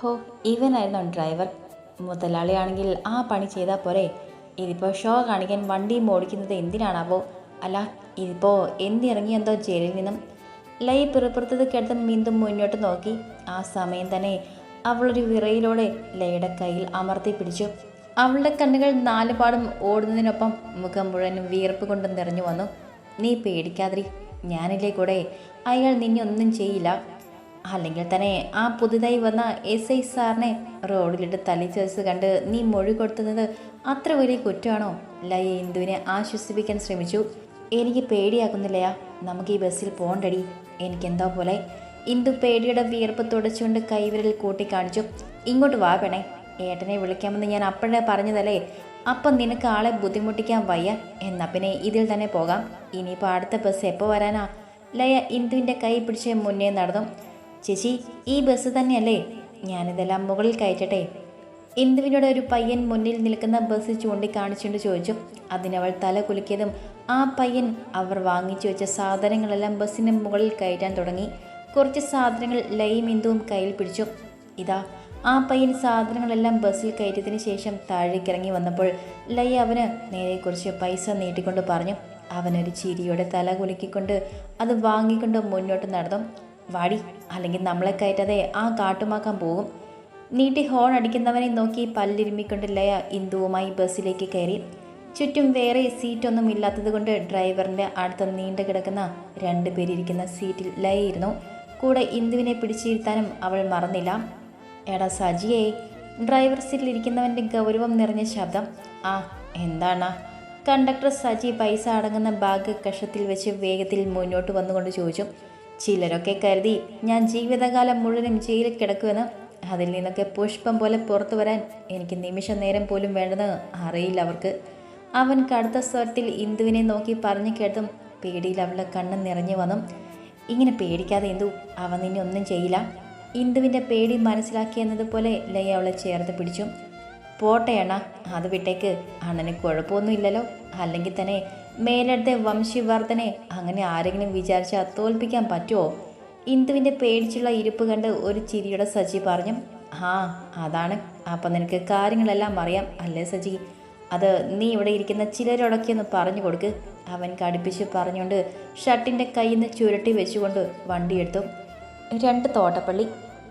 ഹോ ഇവനായിരുന്നു ഡ്രൈവർ. മുതലാളിയാണെങ്കിൽ ആ പണി ചെയ്താൽ പോരെ. ഇതിപ്പോൾ ഷോ കാണിക്കാൻ വണ്ടിയും ഓടിക്കുന്നത് എന്തിനാണാവോ? അല്ല ഇതിപ്പോൾ എന്തിറങ്ങി എന്തോ ജയിലിൽ നിന്നും? ലൈ പിറപ്പുറത്തത് കിടത്ത് മീന്തും മുന്നോട്ട് നോക്കി. ആ സമയം തന്നെ അവളൊരു വിറയിലൂടെ ലൈയുടെ കയ്യിൽ അമർത്തി പിടിച്ചു. അവളുടെ കണ്ണുകൾ നാലുപാടും ഓടുന്നതിനൊപ്പം മുഖം മുഴുവനും വിയർപ്പ് കൊണ്ട് നിറഞ്ഞു വന്നു. നീ പേടിക്കാതിരി ഞാനില്ലേ കൂടെ? അയാൾ നിന്നെ ഒന്നും ചെയ്യില്ല. അല്ലെങ്കിൽ തന്നെ ആ പുതുതായി വന്ന എസ് ഐ സാറിനെ റോഡിലിട്ട് തല്ലിച്ചേസ് കണ്ട് നീ മൊഴി കൊടുത്തുന്നത് അത്ര വലിയ കുറ്റമാണോ? ലയ ഇന്ദുവിനെ ആശ്വസിപ്പിക്കാൻ ശ്രമിച്ചു. എനിക്ക് പേടിയാക്കുന്നില്ലയാ നമുക്ക് ഈ ബസ്സിൽ പോകണ്ടടി. എനിക്കെന്തോ പോലെ. ഇന്ദു പേടിയുടെ വിയർപ്പ് തുടച്ചുകൊണ്ട് കൈവിരൽ കൂട്ടി കാണിച്ചു ഇങ്ങോട്ട് വാ പെണേ ഏട്ടനെ വിളിക്കാമെന്ന് ഞാൻ അപ്പോഴേ പറഞ്ഞതല്ലേ? അപ്പം നിനക്ക് ആളെ ബുദ്ധിമുട്ടിക്കാൻ വയ്യ. എന്നാ പിന്നെ ഇതിൽ തന്നെ പോകാം. ഇനിയിപ്പോൾ അടുത്ത ബസ് എപ്പോൾ വരാനാ? ലയ ഇന്ദുവിന്റെ കൈ പിടിച്ച് മുന്നേ നടന്നു. ചേച്ചി ഈ ബസ് തന്നെയല്ലേ? ഞാനിതെല്ലാം മുകളിൽ കയറ്റട്ടെ. ഇന്ദുവിനോട് ഒരു പയ്യൻ മുന്നിൽ നിൽക്കുന്ന ബസ് ചൂണ്ടിക്കാണിച്ചുകൊണ്ട് ചോദിച്ചു. അതിനവൾ തല കുലുക്കിയതും ആ പയ്യൻ അവർ വാങ്ങിച്ചു വെച്ച സാധനങ്ങളെല്ലാം ബസ്സിന് മുകളിൽ കയറ്റാൻ തുടങ്ങി. കുറച്ച് സാധനങ്ങൾ ലയും ഇന്ദുവും കയ്യിൽ പിടിച്ചു. ഇതാ ആ പയ്യൻ സാധനങ്ങളെല്ലാം ബസ്സിൽ കയറ്റിയതിന് ശേഷം താഴേക്കിറങ്ങി വന്നപ്പോൾ ലയ അവന് നേരെ കുറച്ച് പൈസ നീട്ടിക്കൊണ്ട് പറഞ്ഞു. അവനൊരു ചിരിയോടെ തല കുലുക്കിക്കൊണ്ട് അത് വാങ്ങിക്കൊണ്ട് മുന്നോട്ട് നടന്നു. വാടി. അല്ലെങ്കിൽ നമ്മളെ കയറ്റാതെ ആ കാട്ടുമാക്കാൻ പോകും. നീട്ടി ഹോൺ അടിക്കുന്നവനെ നോക്കി പല്ലിരുമ്മിക്കൊണ്ട് ലയ ഇന്ദുവുമായി ബസ്സിലേക്ക് കയറി. ചുറ്റും വേറെ സീറ്റൊന്നും ഇല്ലാത്തതുകൊണ്ട് ഡ്രൈവറിന്റെ അടുത്ത് നീണ്ടു കിടക്കുന്ന രണ്ട് പേരിരിക്കുന്ന സീറ്റിൽ ലയ ഇരുന്നു കൂടെ ഇന്ദുവിനെ പിടിച്ചിരുത്താനും അവൾ മറന്നില്ല. എടാ സജിയെ ഡ്രൈവർ സീറ്റിൽ ഇരിക്കുന്നവന്റെ ഗൗരവം നിറഞ്ഞ ശബ്ദം. ആ എന്താണ്? കണ്ടക്ടർ സജി പൈസ അടങ്ങുന്ന ബാഗ് കഷത്തിൽ വെച്ച് വേഗത്തിൽ മുന്നോട്ട് വന്നുകൊണ്ട് ചോദിച്ചു. ചിലരൊക്കെ കരുതി ഞാൻ ജീവിതകാലം മുഴുവനും ജയിലിൽ കിടക്കുമെന്ന് അതിൽ നിന്നൊക്കെ പുഷ്പം പോലെ പുറത്തു വരാൻ എനിക്ക് നിമിഷ നേരം പോലും വേണ്ടെന്ന് അറിയില്ല അവർക്ക്. അവൻ കടുത്ത സ്വരത്തിൽ ഇന്ദുവിനെ നോക്കി പറഞ്ഞു കേട്ടും പേടിയിൽ അവളുടെ കണ്ണ് നിറഞ്ഞു വന്നു. ഇങ്ങനെ പേടിക്കാതെ ഇന്ദു അവൻ നിന്നെ ഒന്നും ചെയ്യില്ല ഇന്ദുവിന്റെ പേടി മനസ്സിലാക്കിയെന്നതുപോലെ ലയ അവളെ ചേർത്ത് പിടിച്ചു. പോട്ടെ അത് വിട്ടേക്ക്. അണ്ണന് കുഴപ്പമൊന്നുമില്ലല്ലോ. അല്ലെങ്കിൽ തന്നെ മേലെടുത്ത വംശീവർദ്ധനെ അങ്ങനെ ആരെങ്കിലും വിചാരിച്ചാൽ തോൽപ്പിക്കാൻ പറ്റുമോ ഇന്ദുവിന്റെ പേടിച്ചുള്ള ഇരിപ്പ് കണ്ട് ഒരു ചിരിയുടെ സജി പറഞ്ഞു ആ അതാണ്. അപ്പം നിനക്ക് കാര്യങ്ങളെല്ലാം അറിയാം അല്ലേ സജി? അത് നീ ഇവിടെ ഇരിക്കുന്ന ചിലരോടൊക്കെ ഒന്ന് പറഞ്ഞു കൊടുക്ക്. അവൻ കടുപ്പിച്ച് പറഞ്ഞുകൊണ്ട് ഷർട്ടിന്റെ കയ്യിൽ നിന്ന് ചുരുട്ടി വെച്ചുകൊണ്ട് വണ്ടി എടുത്തു. രണ്ട് തോട്ടപ്പള്ളി.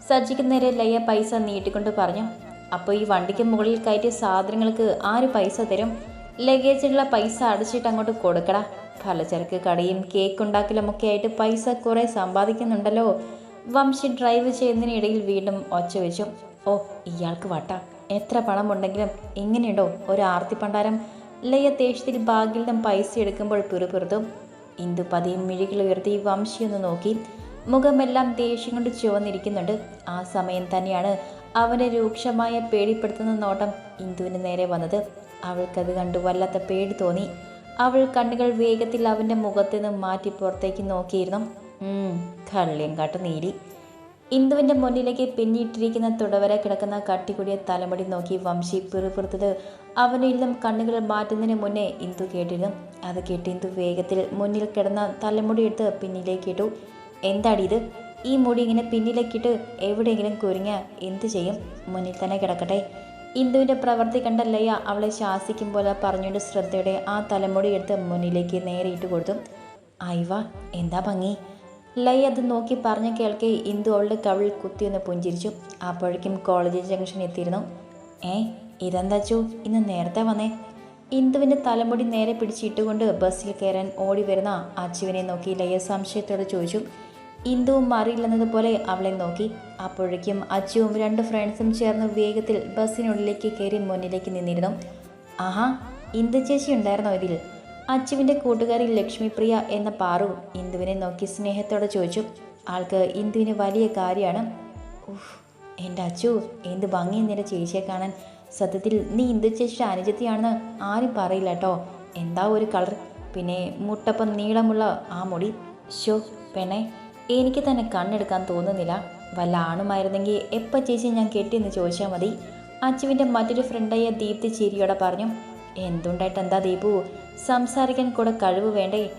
സജിക്ക് നേരെ ലയ പൈസ നീട്ടിക്കൊണ്ട് പറഞ്ഞു അപ്പോൾ ഈ വണ്ടിക്ക് മുകളിൽ കയറ്റിയ സാധനങ്ങൾക്ക് ആര് പൈസ തരും? ലഗേജിലുള്ള പൈസ അടിച്ചിട്ട് അങ്ങോട്ട് കൊടുക്കടാ. പലചരക്ക് കടയും കേക്ക് ഉണ്ടാക്കലും ഒക്കെ ആയിട്ട് പൈസ കുറേ സമ്പാദിക്കുന്നുണ്ടല്ലോ. വംശി ഡ്രൈവ് ചെയ്യുന്നതിനിടയിൽ വീണ്ടും ഒച്ച വെച്ചു. ഓ ഇയാൾക്ക് വട്ട. എത്ര പണമുണ്ടെങ്കിലും എങ്ങനെയുണ്ടോ ഒരു ആർത്തി പണ്ടാരം. ലയ തേശത്തിൽ ബാഗിൽ നിന്നും പൈസ എടുക്കുമ്പോൾ പിറുപിറുത്തു. ഇന്ദു പതിയും മിഴികൾ ഉയർത്തി വംശിയൊന്ന് നോക്കി. മുഖമെല്ലാം ദേഷ്യം കൊണ്ട് ചുവന്നിരിക്കുന്നുണ്ട്. ആ സമയം തന്നെയാണ് അവനെ രൂക്ഷമായ പേടിപ്പെടുത്തുന്ന നോട്ടം ഇന്ദുവിന് നേരെ വന്നത്. അവൾക്കത് കണ്ടു വല്ലാത്ത പേടി തോന്നി. അവൾ കണ്ണുകൾ വേഗത്തിൽ അവന്റെ മുഖത്ത് നിന്ന് മാറ്റി പുറത്തേക്ക് നോക്കിയിരുന്നു. കള്ളിയും കാട്ട് നീരി ഇന്ദുവിന്റെ മുന്നിലേക്ക് പിന്നിട്ടിരിക്കുന്ന തുടവര കിടക്കുന്ന കട്ടിക്കുടിയ തലമുടി നോക്കി വംശി പിറുപിറുത്തത് അവനിൽ നിന്നും കണ്ണുകൾ മാറ്റുന്നതിന് മുന്നേ ഇന്ദു കേട്ടിരുന്നു. അത് കേട്ട് ഇന്ദു വേഗത്തിൽ മുന്നിൽ കിടന്ന തലമുടി എടുത്ത് പിന്നിലേക്ക് ഇട്ടു. എന്താടി ഇത്? ഈ മുടി ഇങ്ങനെ പിന്നിലേക്കിട്ട് എവിടെയെങ്കിലും കുരുങ്ങ എന്തു ചെയ്യും? മുന്നിൽ തന്നെ കിടക്കട്ടെ. ഇന്ദുവിന്റെ പ്രവൃത്തി കണ്ടല്ലയ്യ ലയ അവളെ ശാസിക്കും പോലെ പറഞ്ഞുകൊണ്ട് ശ്രദ്ധയുടെ ആ തലമുടി എടുത്ത് മുന്നിലേക്ക് നേരെയിട്ട് കൊടുത്തു. അയവ എന്താ ഭംഗി? ലയ അത് നോക്കി പറഞ്ഞു കേൾക്കെ ഇന്ദു അവളുടെ കവിൾ കുത്തിയൊന്ന് പുഞ്ചിരിച്ചു. അപ്പോഴേക്കും കോളേജ് ജംഗ്ഷൻ എത്തിയിരുന്നു. ഏ ഇതെന്താച്ചു ഇന്ന് നേരത്തെ വന്നേ. ഇന്ദുവിന്റെ തലമുടി നേരെ പിടിച്ചിട്ടുകൊണ്ട് ബസ്സിൽ കയറാൻ ഓടി വരുന്ന അച്ചുവിനെ നോക്കി ലയ സംശയത്തോടെ ചോദിച്ചു. ഇന്ദുവും മാറിയില്ലെന്നതുപോലെ അവളെ നോക്കി. അപ്പോഴേക്കും അച്ചുവും രണ്ട് ഫ്രണ്ട്സും ചേർന്ന് വേഗത്തിൽ ബസ്സിനുള്ളിലേക്ക് കയറി മുന്നിലേക്ക് നിന്നിരുന്നു. ആഹാ ഇന്ദു ചേച്ചി ഉണ്ടായിരുന്നോ ഇതിൽ? അച്ചുവിന്റെ കൂട്ടുകാരി ലക്ഷ്മിപ്രിയ എന്ന പാറു ഇന്ദുവിനെ നോക്കി സ്നേഹത്തോടെ ചോദിച്ചു. ആൾക്ക് ഇന്ദുവിന് വലിയ കാര്യമാണ്. ഉഫ് എന്റെ അച്ചു എന്ത് ഭംഗി നിന്റെ ചേച്ചിയെ കാണാൻ. സത്യത്തിൽ നീ ഇന്ദു ചേച്ചിയുടെ അനുജത്തിയാണെന്ന് ആരും പറയില്ല കേട്ടോ. എന്താ ഒരു കളർ? പിന്നെ മുട്ടപ്പം നീളമുള്ള ആ മുടി. ഷോ പെണ്ണെ എനിക്ക് തന്നെ കണ്ണെടുക്കാൻ തോന്നുന്നില്ല. വല്ല ആണുമായിരുന്നെങ്കിൽ എപ്പോൾ ചേച്ചി ഞാൻ കെട്ടിയെന്ന് ചോദിച്ചാൽ മതി. അച്ചുവിന്റെ മറ്റൊരു ഫ്രണ്ടായ ദീപ്തി ചിരിയോടെ പറഞ്ഞു എന്തുണ്ടായിട്ട് എന്താ ദീപു? സംസാരിക്കാൻ കൂടെ കഴിവ് വേണ്ടേ?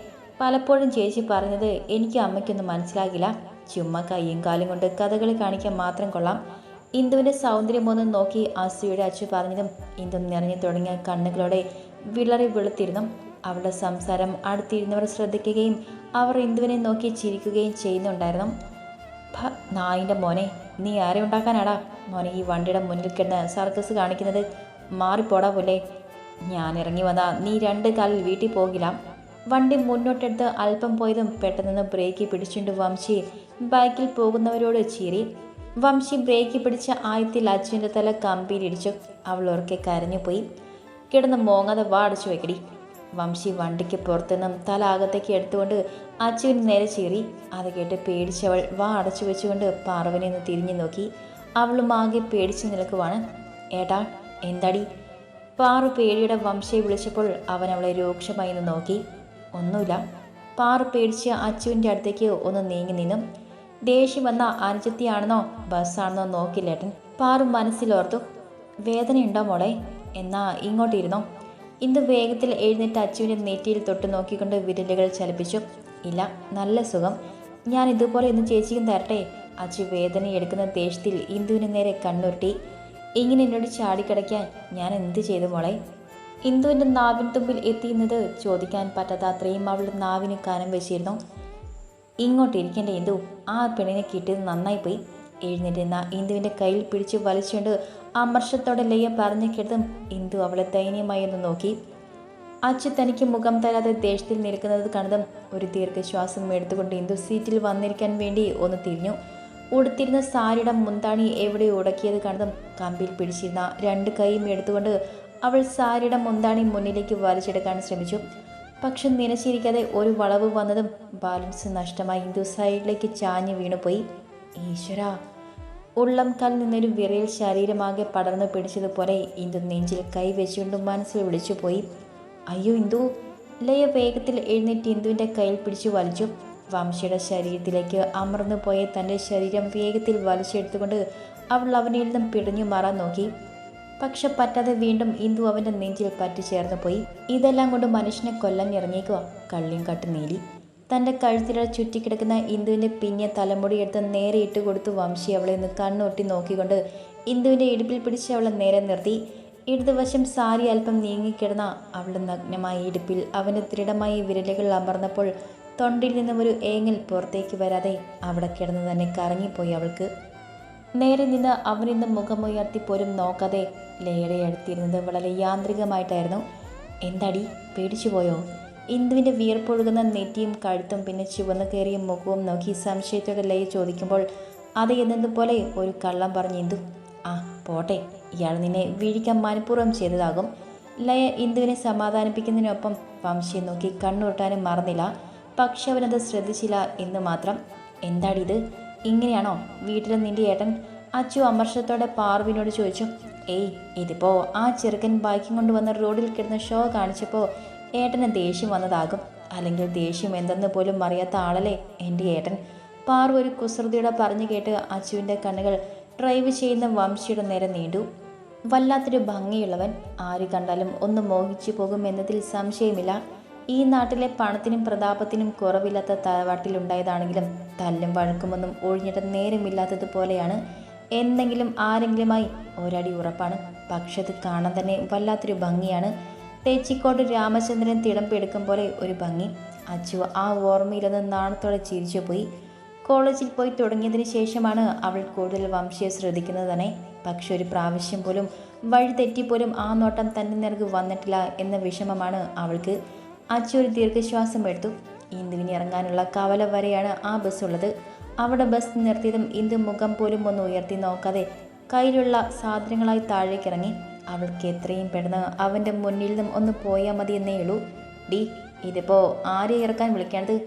പലപ്പോഴും ചേച്ചി പറഞ്ഞത് എനിക്ക് അമ്മയ്ക്കൊന്നും മനസ്സിലാകില്ല. ചുമ്മാ കയ്യും കാലും കൊണ്ട് കഥകളി കാണിക്കാൻ മാത്രം കൊള്ളാം. ഇന്ദുവിന്റെ സൗന്ദര്യം ഒന്ന് നോക്കി അസൂയുടെ അച്ചു പറഞ്ഞതും ഇന്ദു നിറഞ്ഞു തുടങ്ങിയ കണ്ണുകളോടെ വിളറി വെളുത്തിരുന്നു. അവളുടെ സംസാരം അടുത്തിരുന്നവർ ശ്രദ്ധിക്കുകയും അവർ ഇന്ദുവിനെ നോക്കി ചിരിക്കുകയും ചെയ്യുന്നുണ്ടായിരുന്നു. ഭ, നായിന്റെ മോനെ നീ ആരെ ഉണ്ടാക്കാനാടാ? മോനെ ഈ വണ്ടിയുടെ മുന്നിൽ കിടന്ന് സർക്കസ് കാണിക്കുന്നത് മാറിപ്പോടാ പോലെ ഞാൻ ഇറങ്ങി വന്നാ നീ രണ്ട് കാലിൽ വീട്ടിൽ പോകില്ല. വണ്ടി മുന്നോട്ടെടുത്ത് അല്പം പോയതും പെട്ടെന്ന് ബ്രേക്ക് പിടിച്ചുകൊണ്ട് വംശി ബൈക്കിൽ പോകുന്നവരോട് ചീറി വംശി ബ്രേക്ക് പിടിച്ച ആയത്തിൽ അച്ഛന്റെ തല കമ്പിയിലിടിച്ചു. അവൾ ഉറക്കെ കരഞ്ഞുപോയി. കിടന്ന് മോങ്ങാതെ വാ അടച്ചു വെക്കടി. വംശി വണ്ടിക്ക് പുറത്തുനിന്നും തല അകത്തേക്ക് എടുത്തുകൊണ്ട് അച്ചുവിന് നേരെ ചീറി. അത് കേട്ട് പേടിച്ചവൾ വാ അടച്ചു വെച്ചുകൊണ്ട് പാർവനെ ഒന്ന് തിരിഞ്ഞു നോക്കി. അവളും ആകെ പേടിച്ചു നിൽക്കുവാണ്. ഏട്ടാ എന്താടി? പാറു പേടിയുടെ വംശയെ വിളിച്ചപ്പോൾ അവൻ അവളെ രൂക്ഷമായി ഒന്ന് നോക്കി. ഒന്നുമില്ല. പാറു പേടിച്ച് അച്ചുവിന്റെ അടുത്തേക്ക് ഒന്ന് നീങ്ങി നിന്നും. ദേഷ്യം വന്ന അനുജത്തിയാണെന്നോ ബസ്സാണെന്നോ നോക്കില്ലേട്ടൻ പാറു മനസ്സിലോർത്തു. വേദനയുണ്ടോ മോളെ? എന്നാ ഇങ്ങോട്ടിരുന്നോ. ഇന്ന് വേഗത്തിൽ എഴുന്നേറ്റ് അച്ചുവിന്റെ നെറ്റിയിൽ തൊട്ട് നോക്കിക്കൊണ്ട് വിരലുകൾ ചലിപ്പിച്ചു. ഇല്ല നല്ല സുഖം. ഞാൻ ഇതുപോലെ ഇന്ന് ചേച്ചിക്കും തരട്ടെ. അച്ചു വേദന എടുക്കുന്ന ദേഷ്യത്തിൽ ഇന്ദുവിന് നേരെ കണ്ണുരുട്ടി. ഇങ്ങനെ എന്നോട് ചാടിക്കിടയ്ക്കാൻ ഞാൻ എന്ത് ചെയ്തു മോളെ? ഇന്ദുവിന്റെ നാവിൻ തുമ്പിൽ എത്തിയുന്നത് ചോദിക്കാൻ പറ്റാത്ത അത്രയും അവളുടെ നാവിന് കനം വെച്ചിരുന്നു. ഇങ്ങോട്ടിരിക്കേണ്ട ഇന്ദു ആ പെണ്ണിനെ കിട്ടിയത് നന്നായി പോയി. എഴുന്നേറ്റിരുന്ന ഇന്ദുവിന്റെ കയ്യിൽ പിടിച്ച് വലിച്ചുകൊണ്ട് അമർഷത്തോടെ ലയ്യ പറഞ്ഞു കേട്ടതും ഇന്ദു അവളെ ദയനീയമായി ഒന്ന് നോക്കി. അച്ഛൻ തനിക്ക് മുഖം തരാതെ ദേഷ്യത്തിൽ നിൽക്കുന്നത് കണ്ടതും ഒരു ദീർഘശ്വാസം എടുത്തുകൊണ്ട് ഇന്ദു സീറ്റിൽ വന്നിരിക്കാൻ വേണ്ടി ഒന്ന് തിരിഞ്ഞു. ഉടുത്തിരുന്ന സാരിയുടെ മുന്താണി എവിടെ ഉടക്കിയത് കണ്ടതും കമ്പിൽ പിടിച്ചിരുന്ന രണ്ട് കൈയും എടുത്തുകൊണ്ട് അവൾ സാരിയുടെ മുന്താണി മുന്നിലേക്ക് വലിച്ചെടുക്കാൻ ശ്രമിച്ചു. പക്ഷെ നനച്ചിരിക്കാതെ ഒരു വളവ് വന്നതും ബാലൻസ് നഷ്ടമായി ഇന്ദു സൈഡിലേക്ക് ചാഞ്ഞു വീണുപോയി. ഈശ്വര ഉള്ളം കാൽ നിന്നൊരു വിറയിൽ ശരീരമാകെ പടർന്നു പിടിച്ചതുപോലെ ഇന്ദു നെഞ്ചിൽ കൈ മനസ്സിൽ മനസ്സിൽ വിളിച്ചുപോയി. അയ്യോ ഇന്ദു ലയ വേഗത്തിൽ എഴുന്നേറ്റ് ഇന്ദുവിന്റെ കയ്യിൽ പിടിച്ചു വലിച്ചു. വംശയുടെ ശരീരത്തിലേക്ക് അമർന്നു പോയ തന്റെ ശരീരം വേഗത്തിൽ വലിച്ചെടുത്തുകൊണ്ട് അവൾ അവനിൽ നിന്നും പിടഞ്ഞു മാറാൻ നോക്കി. പക്ഷെ പറ്റാതെ വീണ്ടും ഇന്ദു അവന്റെ നെഞ്ചിൽ പറ്റിച്ചേർന്നു പോയി. ഇതെല്ലാം കൊണ്ട് മനുഷ്യനെ കൊല്ലാൻ ഇറങ്ങിയേക്കുക കള്ളിയും കട്ട് നീലി. തന്റെ കഴുത്തിലെ ചുറ്റിക്കിടക്കുന്ന ഇന്ദുവിന്റെ പിഞ്ഞ തലമുടി എടുത്ത് നേരെ ഇട്ട് കൊടുത്തു വംശി അവളെ ഒന്ന് കണ്ണൊട്ടി നോക്കിക്കൊണ്ട് ഇന്ദുവിന്റെ ഇടുപ്പിൽ പിടിച്ച് അവളെ നേരെ നിർത്തി. ഇടതുവശം സാരി അല്പം നീങ്ങിക്കിടന്ന അവളുടെ നഗ്നമായ ഇടുപ്പിൽ അവന്റെ ദൃഢമായ വിരലുകൾ അമർന്നപ്പോൾ തൊണ്ടിൽ നിന്നും ഒരു ഏങ്ങൽ പുറത്തേക്ക് വരാതെ അവിടെ കിടന്ന് തന്നെ കറങ്ങിപ്പോയി അവൾക്ക്. നേരെ നിന്ന് അവനിന്ന് മുഖമുയർത്തി പോലും നോക്കാതെ ലേയുടെ അടുത്തിരുന്നത് വളരെ യാന്ത്രികമായിട്ടായിരുന്നു. എന്താടി? പേടിച്ചുപോയോ? ഇന്ദുവിന്റെ വിയർപ്പൊഴുകുന്ന നെറ്റിയും കഴുത്തും പിന്നെ ചുവന്നു കയറിയ മുഖവും നോക്കി സംശയത്തോടെ ലൈ ചോദിക്കുമ്പോൾ അത് എന്നതുപോലെ ഒരു കള്ളം പറഞ്ഞു ഇന്ദു. ആ പോട്ടെ. ഇയാൾ നിന്നെ വീഴിക്കാൻ മനഃപൂർവം ചെയ്തതാകും ലയ ഇന്ദുവിനെ സമാധാനിപ്പിക്കുന്നതിനൊപ്പം വംശയെ നോക്കി കണ്ണുരുട്ടാനും മറന്നില്ല. പക്ഷെ അവനത് ശ്രദ്ധിച്ചില്ല എന്ന് മാത്രം. എന്താടിത്? ഇങ്ങനെയാണോ? വീട്ടിൽ നിന്റെ ഏട്ടൻ അച്ചു അമർഷത്തോടെ പാർവിനോട് ചോദിച്ചു. ഏയ് ഇതിപ്പോ ആ ചെറുക്കൻ ബൈക്കും കൊണ്ട് വന്ന് റോഡിൽ കിടന്ന ഷോ കാണിച്ചപ്പോൾ ഏട്ടന് ദേഷ്യം വന്നതാകും. അല്ലെങ്കിൽ ദേഷ്യം എന്തെന്ന് പോലും അറിയാത്ത ആളല്ലേ എന്റെ ഏട്ടൻ. പാറു ഒരു കുസൃതിയുടെ പറഞ്ഞു കേട്ട് അച്ചുവിന്റെ കണ്ണുകൾ ഡ്രൈവ് ചെയ്യുന്ന വംശിയുടെ നേരെ നീണ്ടു. വല്ലാത്തൊരു ഭംഗിയുള്ളവൻ ആര് കണ്ടാലും ഒന്ന് മോഹിച്ചു പോകും എന്നതിൽ സംശയമില്ല. ഈ നാട്ടിലെ പണത്തിനും പ്രതാപത്തിനും കുറവില്ലാത്ത തറവാട്ടിലുണ്ടായതാണെങ്കിലും തല്ലും വഴക്കുമൊന്നും ഒഴിഞ്ഞിട്ട് നേരമില്ലാത്തതുപോലെയാണ് എന്തെങ്കിലും ആരെങ്കിലുമായി ഒരടി ഉറപ്പാണ്. പക്ഷെ അത് കാണാൻ തന്നെ വല്ലാത്തൊരു ഭംഗിയാണ്. തെച്ചിക്കോട്ട് രാമചന്ദ്രൻ തിടമ്പെടുക്കും പോലെ ഒരു ഭംഗി. അച്ചു ആ ഓർമ്മയിലൊന്ന് നാണത്തോടെ ചിരിച്ചു പോയി. കോളേജിൽ പോയി തുടങ്ങിയതിന് ശേഷമാണ് അവൾ കൂടുതൽ വംശീയ ശ്രദ്ധിക്കുന്നത് തന്നെ. പക്ഷെ ഒരു പ്രാവശ്യം പോലും വഴി തെറ്റിപ്പോലും ആ നോട്ടം തന്നെ നിനക്ക് വന്നിട്ടില്ല എന്ന വിഷമമാണ് അവൾക്ക്. അച്ചു ഒരു ദീർഘശ്വാസം എടുത്തു. ഇന്ദുവിന് ഇറങ്ങാനുള്ള കവല വരെയാണ് ആ ബസ് ഉള്ളത്. അവിടെ ബസ് നിർത്തിയതും ഇന്ദു മുഖം പോലും ഒന്ന് ഉയർത്തി നോക്കാതെ കയ്യിലുള്ള സാധനങ്ങളായി താഴേക്കിറങ്ങി. അവൾക്ക് എത്രയും പെട്ടെന്ന് അവന്റെ മുന്നിൽ നിന്നും ഒന്ന് പോയാൽ മതി എന്നേ ഉള്ളൂ. ഡി ഇതിപ്പോൾ ആരെ ഇറക്കാൻ വിളിക്കേണ്ടത്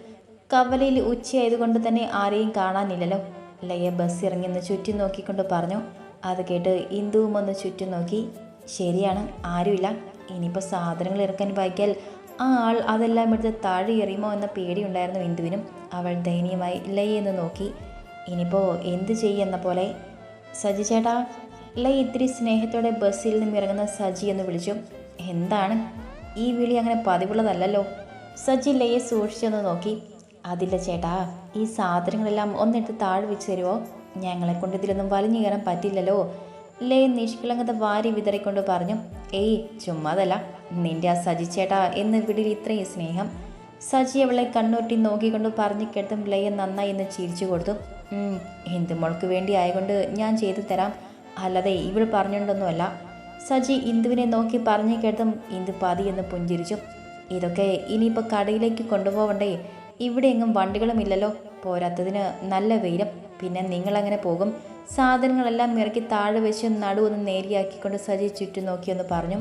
കവലയിൽ ഉച്ചയായതുകൊണ്ട് തന്നെ ആരെയും കാണാനില്ലല്ലോ. ലയ ബസ് ഇറങ്ങി ഒന്ന് ചുറ്റും നോക്കിക്കൊണ്ട് പറഞ്ഞു. അത് കേട്ട് ഇന്ദുവും ഒന്ന് ചുറ്റും നോക്കി. ശരിയാണ് ആരുമില്ല. ഇനിയിപ്പോൾ സാധനങ്ങൾ ഇറക്കാൻ വായിക്കാൽ ആ ആൾ അതെല്ലാം എടുത്ത് താഴെ എറിയുമോ എന്ന പേടിയുണ്ടായിരുന്നു ഇന്ദുവിനും. അവൾ ദയനീയമായി ലയെന്ന് നോക്കി. ഇനിയിപ്പോൾ എന്ത് ചെയ്യുന്ന പോലെ? സജി ചേട്ടാ ലയ ഇത്തിരി സ്നേഹത്തോടെ ബസ്സിൽ നിന്നും ഇറങ്ങുന്ന സജി എന്ന് വിളിച്ചു. എന്താണ്? ഈ വിളി അങ്ങനെ പതിവുള്ളതല്ലല്ലോ. സജി ലയെ സൂക്ഷിച്ചൊന്ന് നോക്കി. അതില്ല ചേട്ടാ ഈ സാധനങ്ങളെല്ലാം ഒന്നെടുത്ത് താഴെ വെച്ച് തരുമോ ഞങ്ങളെ കൊണ്ട് ഇതിലൊന്നും വലിഞ്ഞു കയറാൻ പറ്റില്ലല്ലോ. ലേ നിഷ്കളങ്കത വാരി വിതറിക്കൊണ്ട് പറഞ്ഞു. ഏയ് ചുമ്മാതല്ല. നിന്റെ ആ സജി ചേട്ടാ എന്ന് വിളിയിൽ ഇത്രയും സ്നേഹം. സജി അവളെ കണ്ണൂറ്റി നോക്കിക്കൊണ്ട് പറഞ്ഞു കേട്ടും ലയ നന്നായി എന്ന് ചിരിച്ചു കൊടുത്തു. "ഉം, എന്ത് മോൾക്ക് വേണ്ടി ആയതുകൊണ്ട് ഞാൻ ചെയ്തു തരാം. അല്ലാതെ ഇവൾ പറഞ്ഞിട്ടുണ്ടൊന്നുമല്ല. സജി ഇന്ദുവിനെ നോക്കി പറഞ്ഞു കേട്ടും ഇന്ദു പതി എന്ന് പുഞ്ചിരിച്ചു. ഇതൊക്കെ ഇനിയിപ്പോൾ കടയിലേക്ക് കൊണ്ടുപോകണ്ടേ ഇവിടെ എങ്ങും വണ്ടികളുമില്ലല്ലോ പോരാത്തതിന് നല്ല വെയിലും. പിന്നെ നിങ്ങളങ്ങനെ പോകും? സാധനങ്ങളെല്ലാം ഇറക്കി താഴെ വെച്ച് നടുവൊന്ന് നേരിയാക്കിക്കൊണ്ട് സജി ചുറ്റും നോക്കിയൊന്ന് പറഞ്ഞു.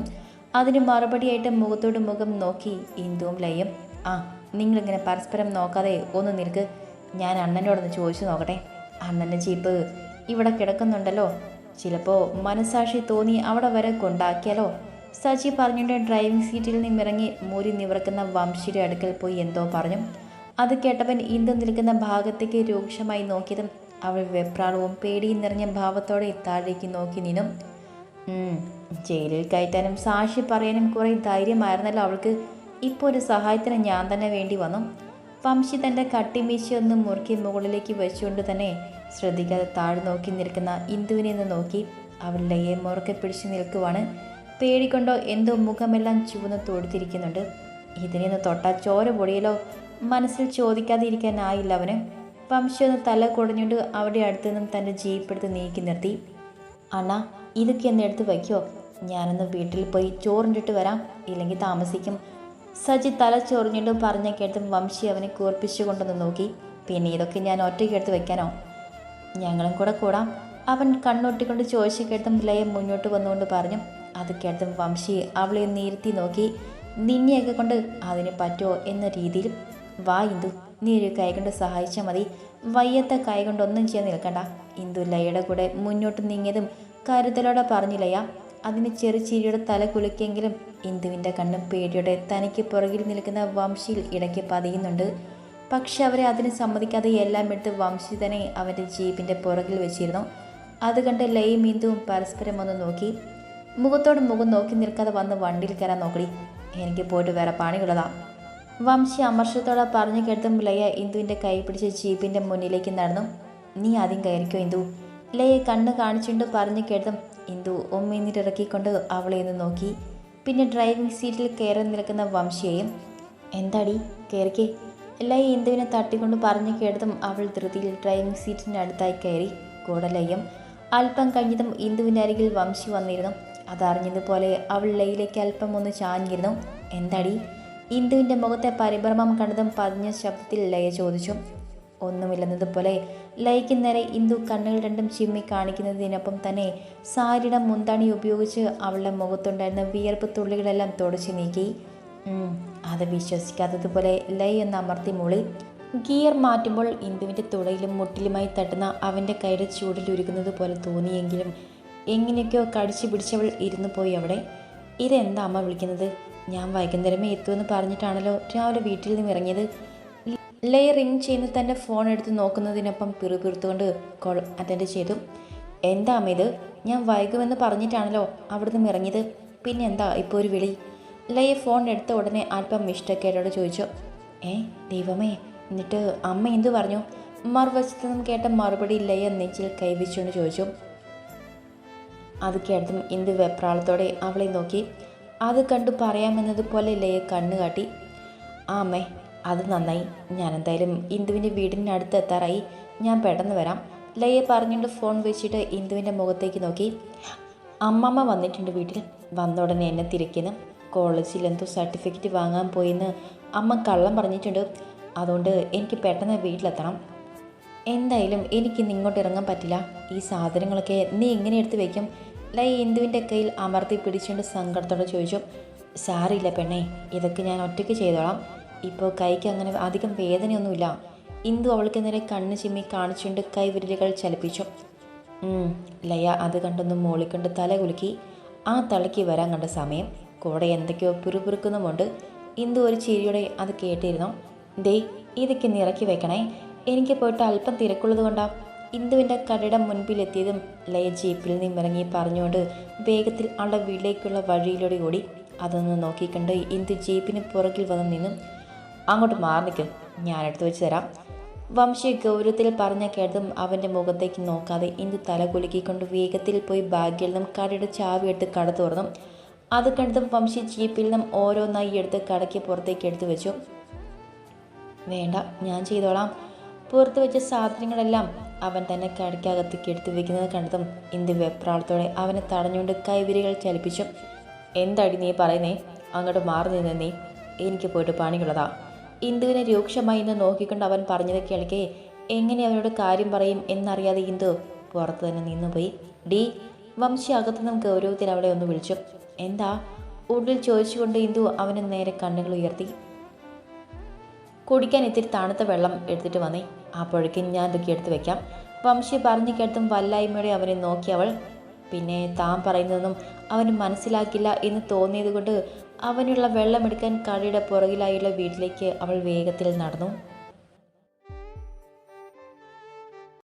അതിന് മറുപടിയായിട്ട് മുഖത്തോട് മുഖം നോക്കി ഇന്ദുവും ലയും. ആ നിങ്ങളിങ്ങനെ പരസ്പരം നോക്കാതെ ഒന്ന് നിൽക്ക്. ഞാൻ അണ്ണനോടൊന്ന് ചോദിച്ചു നോക്കട്ടെ. അണ്ണന്റെ ജീപ്പ് ഇവിടെ കിടക്കുന്നുണ്ടല്ലോ. ചിലപ്പോൾ മനസാക്ഷി തോന്നി അവിടെ വരെ കൊണ്ടാക്കിയാലോ? സജി പറഞ്ഞിട്ട് ഡ്രൈവിംഗ് സീറ്റിൽ നിന്നിറങ്ങി മൂരി നിവർക്കുന്ന വംശിയുടെ അടുക്കൽ പോയി എന്തോ പറഞ്ഞു. അത് കേട്ടവൻ ഇന്ദു നിൽക്കുന്ന ഭാഗത്തേക്ക് രൂക്ഷമായി നോക്കിയതും അവൾ വെപ്രാളവും പേടിയും നിറഞ്ഞ ഭാവത്തോടെ താഴേക്ക് നോക്കി നിന്നും. ജയിലിൽ കയറ്റാനും സാക്ഷി പറയാനും കുറേ ധൈര്യമായിരുന്നല്ലോ അവൾക്ക്. ഇപ്പോൾ ഒരു സഹായത്തിന് ഞാൻ തന്നെ വേണ്ടി വന്നു. വംശി തന്റെ കട്ടിമീശി ഒന്ന് മുറുക്കി മുകളിലേക്ക് വെച്ചുകൊണ്ട് തന്നെ ശ്രദ്ധിക്കാതെ താഴെ നോക്കി നിൽക്കുന്ന ഇന്ദുവിനെ ഒന്ന് നോക്കി. അവളുടെ ലയെ മുറുക്കെ പിടിച്ചു നിൽക്കുവാണ്. പേടിക്കൊണ്ടോ എന്തോ മുഖമെല്ലാം ചുവന്ന് തൊടുത്തിരിക്കുന്നുണ്ട്. ഇതിനെ ഒന്ന് തൊട്ടാൽ ചോര പൊടിയലോ മനസ്സിൽ ചോദിക്കാതെ ഇരിക്കാനായില്ല അവന്. വംശി ഒന്ന് തല കുടഞ്ഞുകൊണ്ട് അവിടെ അടുത്തു നിന്നും തന്റെ ജീപ്പെടുത്ത് നീക്കി നിർത്തി. അണ ഇതൊക്കെ ഒന്ന് എടുത്ത് വയ്ക്കോ. ഞാനൊന്ന് വീട്ടിൽ പോയി ചോറിന്റെട്ട് വരാം. ഇല്ലെങ്കിൽ താമസിക്കും. സജി തല ചൊറിഞ്ഞിട്ട് പറഞ്ഞ കേട്ടും വംശി അവനെ കൂർപ്പിച്ചു കൊണ്ടൊന്ന് നോക്കി. പിന്നെ ഇതൊക്കെ ഞാൻ ഒറ്റയ്ക്ക് എടുത്ത് വെക്കാനോ ഞങ്ങളും കൂടെ കൂടാം. അവൻ കണ്ണൊട്ടിക്കൊണ്ട് ചോദിച്ചു കേട്ടും ലയം മുന്നോട്ട് വന്നുകൊണ്ട് പറഞ്ഞു അത് കേട്ടും വംശി അവളെ നീരുത്തി നോക്കി. നിന്നെയൊക്കെ കൊണ്ട് അതിന് പറ്റുമോ എന്ന രീതിയിൽ വാ ഇന്ദു. നീ ഒരു കൈ കൊണ്ട് സഹായിച്ചാൽ മതി. വയ്യത്തെ കൈ കൊണ്ടൊന്നും ചെയ്യാൻ നിൽക്കണ്ട. ഇന്ദു ലയയുടെ കൂടെ മുന്നോട്ട് നീങ്ങിയതും കരുതലോടെ പറഞ്ഞു ലയ അതിന് ചെറു ചിരിയുടെ തല കുലുക്കിയെങ്കിലും ഇന്ദുവിന്റെ കണ്ണും പേടിയുടെ തനിക്ക് പുറകിൽ നിൽക്കുന്ന വംശിയിൽ ഇടയ്ക്ക് പതിയുന്നുണ്ട്. പക്ഷെ അവരെ അതിന് സമ്മതിക്കാതെ എല്ലാം എടുത്ത് വംശി തന്നെ അവന്റെ ജീപ്പിന്റെ പുറകിൽ വെച്ചിരുന്നു. അത് കണ്ട് ലയും ഇന്ദുവും പരസ്പരം ഒന്ന് നോക്കി. മുഖത്തോട് മുഖം നോക്കി നിൽക്കാതെ വന്ന് വണ്ടിയിൽ കയറാൻ നോക്കി. എനിക്ക് പോയിട്ട് വേറെ പണിയുള്ളതാ. വംശി അമർഷത്തോടെ പറഞ്ഞു കേട്ടും ലയ ഇന്ദുവിന്റെ കൈ പിടിച്ച് ജീപ്പിന്റെ മുന്നിലേക്ക് നടന്നു. നീ ആദ്യം കയറിക്കോ ഇന്ദു. ലയെ കണ്ണ് കാണിച്ചുകൊണ്ട് പറഞ്ഞു കേട്ടും ഇന്ദു ഒമ്മീന്നിട്ടിറക്കിക്കൊണ്ട് അവളെ ഒന്ന് നോക്കി. പിന്നെ ഡ്രൈവിംഗ് സീറ്റിൽ കയറി നിൽക്കുന്ന വംശിയെയും എന്താടി കയറിക്കേ. ലയ ഇന്ദുവിനെ തട്ടിക്കൊണ്ട് പറഞ്ഞു കേട്ടതും അവൾ ധൃതിയിൽ ഡ്രൈവിംഗ് സീറ്റിന്റെ അടുത്തായി കയറി. കൂടലയും ലയം അല്പം കഴിഞ്ഞതും ഇന്ദുവിന്റെ അരികിൽ വംശി വന്നിരുന്നു. അതറിഞ്ഞതുപോലെ അവൾ ലയിലേക്ക് അല്പം ഒന്ന് ചാഞ്ഞിരുന്നു. എന്താടി? ഇന്ദുവിന്റെ മുഖത്തെ പരിഭ്രമം കണ്ടതും പതിഞ്ഞ ശബ്ദത്തിൽ ലയ ചോദിച്ചു. ഒന്നുമില്ലെന്നതുപോലെ ലയയ്ക്ക് നേരെ ഇന്ദു കണ്ണുകൾ രണ്ടും ചിമ്മി കാണിക്കുന്നതിനൊപ്പം തന്നെ സാരിയുടെ മുന്താണി ഉപയോഗിച്ച് അവളുടെ മുഖത്തുണ്ടായിരുന്ന വിയർപ്പ് തുള്ളികളെല്ലാം തുടച്ചു നീക്കി. അത് വിശ്വസിക്കാത്തതുപോലെ ലൈ എന്ന് അമർത്തി മൂളി ഗിയർ മാറ്റുമ്പോൾ ഇന്ദുവിന്റെ തുടയിലും മുട്ടിലുമായി തട്ടുന്ന അവന്റെ കൈയുടെ ചൂടിൽ ഉരുകുന്നത് പോലെ തോന്നിയെങ്കിലും എങ്ങനെയൊക്കെയോ കടിച്ചു പിടിച്ചവൾ ഇരുന്നു പോയി അവിടെ. ഇതെന്താ അമ്മ വിളിക്കുന്നത്? ഞാൻ വൈകുന്നേരമേ എത്തുമെന്ന് പറഞ്ഞിട്ടാണല്ലോ രാവിലെ വീട്ടിൽ നിന്ന് ഇറങ്ങിയത്. ലൈ റിങ് ചെയ്യുന്ന തന്റെ ഫോൺ എടുത്ത് നോക്കുന്നതിനൊപ്പം പിറുപിറുത്തുകൊണ്ട് കോൾ അറ്റൻഡ് ചെയ്തു. എന്താ അമ്മ ഇത്? ഞാൻ വൈകുമെന്ന് പറഞ്ഞിട്ടാണല്ലോ അവിടുന്ന് ഇറങ്ങിയത്. പിന്നെന്താ ഇപ്പോൾ ഒരു വിളി? ലയ ഫോൺ എടുത്ത ഉടനെ അല്പം ഇഷ്ടക്കേടോട് ചോദിച്ചു ഏ ദൈവമേ എന്നിട്ട് അമ്മ എന്തു പറഞ്ഞു? മറുവശത്തു നിന്നും കേട്ട മറുപടി ലയ നെഞ്ചിൽ കൈവച്ചുകൊണ്ട് ചോദിച്ചു. അത് കേട്ടതും ഇന്ദു വെപ്രാളത്തോടെ അവളെ നോക്കി. അത് കണ്ടു പറയാമെന്നതുപോലെ ലയ കണ്ണു കാട്ടി. ആ അമ്മേ അത് നന്നായി. ഞാൻ എന്തായാലും ഇന്ദുവിന്റെ വീടിനടുത്ത് എത്താറായി. ഞാൻ പെട്ടെന്ന് വരാം. ലയ പറഞ്ഞുകൊണ്ട് ഫോൺ വെച്ചിട്ട് ഇന്ദുവിന്റെ മുഖത്തേക്ക് നോക്കി. അമ്മമ്മ വന്നിട്ടുണ്ട് വീട്ടിൽ. വന്ന ഉടനെ എന്നെ തിരക്കിന്ന് കോളേജിൽ എന്തോ സർട്ടിഫിക്കറ്റ് വാങ്ങാൻ പോയെന്ന് അമ്മ കള്ളം പറഞ്ഞിട്ടുണ്ട്. അതുകൊണ്ട് എനിക്ക് പെട്ടെന്ന് വീട്ടിലെത്തണം. എന്തായാലും എനിക്ക് ഇങ്ങോട്ട് ഇറങ്ങാൻ പറ്റില്ല. ഈ സാധനങ്ങളൊക്കെ നീ എങ്ങനെ എടുത്ത് വയ്ക്കും ലൈ ഇന്ദുവിന്റെ കയ്യിൽ അമർത്തി പിടിച്ചുകൊണ്ട് സങ്കടത്തോടെ ചോദിച്ചു. സാറിയില്ല പെണ്ണേ ഇതൊക്കെ ഞാൻ ഒറ്റയ്ക്ക് ചെയ്തോളാം. ഇപ്പോൾ കൈക്ക് അങ്ങനെ അധികം വേദനയൊന്നുമില്ല. ഇന്ദു അവൾക്ക് നേരെ കണ്ണ് ചിമ്മി കാണിച്ചുകൊണ്ട് കൈവിരലുകൾ ചലിപ്പിച്ചു. ലയ അത് കണ്ടൊന്ന് മോളിക്കൊണ്ട് തല കുലുക്കി. ആ തളയ്ക്ക് വരാൻ കണ്ട സമയം. കൂടെ എന്തൊക്കെയോ പുറുപുറുക്കുന്നുമുണ്ട്. ഇന്ദു ഒരു ചിരിയോടെ അത് കേട്ടിരുന്നു. ദേ ഇതൊക്കെ നിറക്കി വെക്കണേ. എനിക്ക് പോയിട്ട് അല്പം തിരക്കുള്ളത് കൊണ്ടാ. ഇന്ദുവിന്റെ കടയുടെ മുൻപിലെത്തിയതും ലയ ജീപ്പിൽ നിന്നിറങ്ങി പറഞ്ഞുകൊണ്ട് വേഗത്തിൽ അവളുടെ വീട്ടിലേക്കുള്ള വഴിയിലൂടെ ഓടി അതൊന്ന് നോക്കിക്കണ്ട് ഇന്ദു ജീപ്പിന് പുറകിൽ വന്ന് നിന്നും. അങ്ങോട്ട് മാറി നിൽക്കും. ഞാനെടുത്ത് വെച്ച് തരാം. വംശി ഗൗരവത്തിൽ പറഞ്ഞ കേട്ടതും അവന്റെ മുഖത്തേക്ക് നോക്കാതെ ഇന്ദു തല കുലുക്കിക്കൊണ്ട് വേഗത്തിൽ പോയി ബാഗിൽ നിന്നും കടയുടെ ചാവി എടുത്ത് കട തുറന്നു. അത് കണ്ടതും വംശി ജീപ്പിൽ നിന്നും ഓരോന്നായി എടുത്ത് കടയ്ക്ക് പുറത്തേക്ക് എടുത്തു വെച്ചു. വേണ്ട ഞാൻ ചെയ്തോളാം. പുറത്ത് വെച്ച സാധനങ്ങളെല്ലാം അവൻ തന്നെ കടയ്ക്കകത്തേക്ക് എടുത്തു വെക്കുന്നത് കണ്ടതും ഇന്ത് വെപ്രാളത്തോടെ അവനെ തടഞ്ഞുകൊണ്ട് കൈവിരികൾ ചലിപ്പിച്ചു. എന്താടി നീ പറയുന്നേ? അങ്ങോട്ട് മാറി നിന്ന് നീ. എനിക്ക് പോയിട്ട് പണിയുള്ളതാ. ഇന്ദുവിനെ രൂക്ഷമായി ഇന്ന് നോക്കിക്കൊണ്ട് അവൻ പറഞ്ഞത് കേൾക്കെ എങ്ങനെ അവനോട് കാര്യം പറയും എന്നറിയാതെ ഇന്ദു പുറത്ത് തന്നെ നിന്നുപോയി. ഡി വംശി അകത്തുനിന്നും ഗൗരവത്തിന് അവളെ ഒന്ന് വിളിച്ചു. എന്താ? ഉള്ളിൽ ചോദിച്ചുകൊണ്ട് ഇന്ദു അവന് നേരെ കണ്ണുകൾ ഉയർത്തി. കുടിക്കാൻ ഇത്തിരി തണുത്ത വെള്ളം എടുത്തിട്ട് വന്നേ. അപ്പോഴേക്കും ഞാൻ ഇതൊക്കെ എടുത്ത് വെക്കാം. വംശി പറഞ്ഞു കേട്ടും വല്ലായ്മയോടെ അവനെ നോക്കി അവൾ. പിന്നെ താൻ പറയുന്നതൊന്നും അവന് മനസ്സിലാക്കില്ല എന്ന് തോന്നിയതുകൊണ്ട് അവനുള്ള വെള്ളമെടുക്കാൻ കടയുടെ പുറകിലായുള്ള വീട്ടിലേക്ക് അവൾ വേഗത്തിൽ നടന്നു.